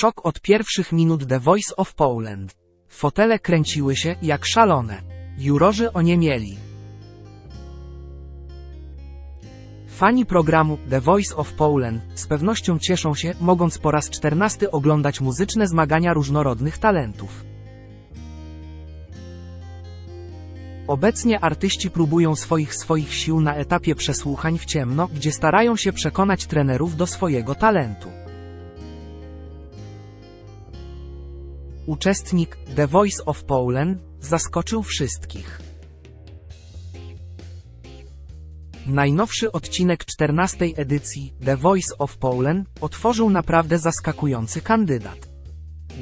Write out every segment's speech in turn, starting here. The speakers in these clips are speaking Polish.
Szok od pierwszych minut The Voice of Poland. Fotele kręciły się jak szalone. Jurorzy oniemieli. Fani programu The Voice of Poland z pewnością cieszą się, mogąc po raz czternasty oglądać muzyczne zmagania różnorodnych talentów. Obecnie artyści próbują swoich swoich sił na etapie przesłuchań w ciemno, gdzie starają się przekonać trenerów do swojego talentu. Uczestnik The Voice of Poland zaskoczył wszystkich. Najnowszy odcinek 14 edycji The Voice of Poland otworzył naprawdę zaskakujący kandydat.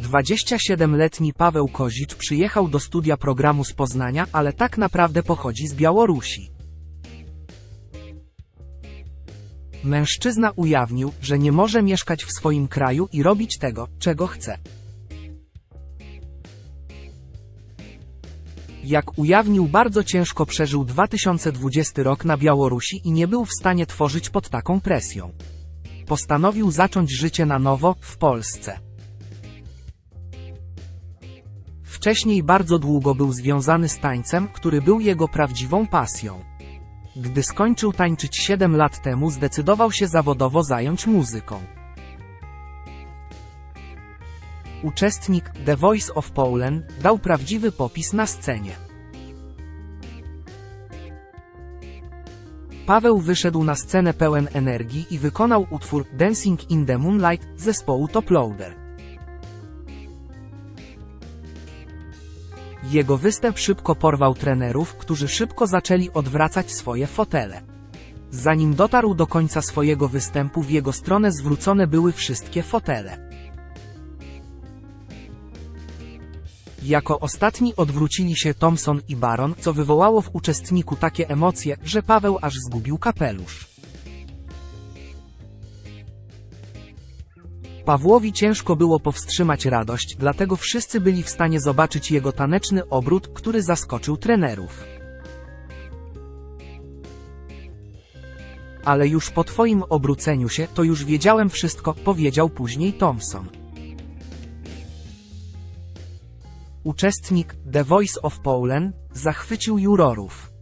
27-letni Paweł Kozicz przyjechał do studia programu z Poznania, ale tak naprawdę pochodzi z Białorusi. Mężczyzna ujawnił, że nie może mieszkać w swoim kraju i robić tego, czego chce. Jak ujawnił, bardzo ciężko przeżył 2020 rok na Białorusi i nie był w stanie tworzyć pod taką presją. Postanowił zacząć życie na nowo w Polsce. Wcześniej bardzo długo był związany z tańcem, który był jego prawdziwą pasją. Gdy skończył tańczyć 7 lat temu, zdecydował się zawodowo zająć muzyką. Uczestnik The Voice of Poland dał prawdziwy popis na scenie. Paweł wyszedł na scenę pełen energii i wykonał utwór Dancing in the Moonlight zespołu Top Loader. Jego występ szybko porwał trenerów, którzy szybko zaczęli odwracać swoje fotele. Zanim dotarł do końca swojego występu, w jego stronę zwrócone były wszystkie fotele. Jako ostatni odwrócili się Thompson i Baron, co wywołało w uczestniku takie emocje, że Paweł aż zgubił kapelusz. Pawłowi ciężko było powstrzymać radość, dlatego wszyscy byli w stanie zobaczyć jego taneczny obrót, który zaskoczył trenerów. Ale już po twoim obróceniu się, to już wiedziałem wszystko, powiedział później Thompson. Uczestnik The Voice of Poland zachwycił jurorów.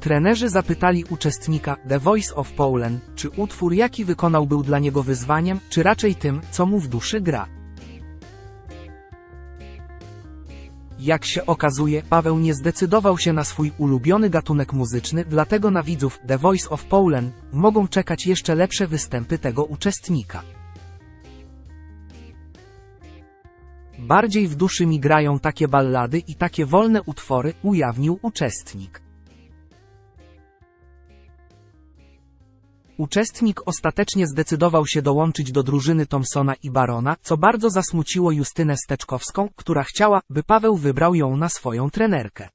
Trenerzy zapytali uczestnika The Voice of Poland, czy utwór jaki wykonał był dla niego wyzwaniem, czy raczej tym, co mu w duszy gra. Jak się okazuje, Paweł nie zdecydował się na swój ulubiony gatunek muzyczny, dlatego na widzów The Voice of Poland mogą czekać jeszcze lepsze występy tego uczestnika. Bardziej w duszy mi grają takie ballady i takie wolne utwory, ujawnił uczestnik. Uczestnik ostatecznie zdecydował się dołączyć do drużyny Thompsona i Barona, co bardzo zasmuciło Justynę Steczkowską, która chciała, by Paweł wybrał ją na swoją trenerkę.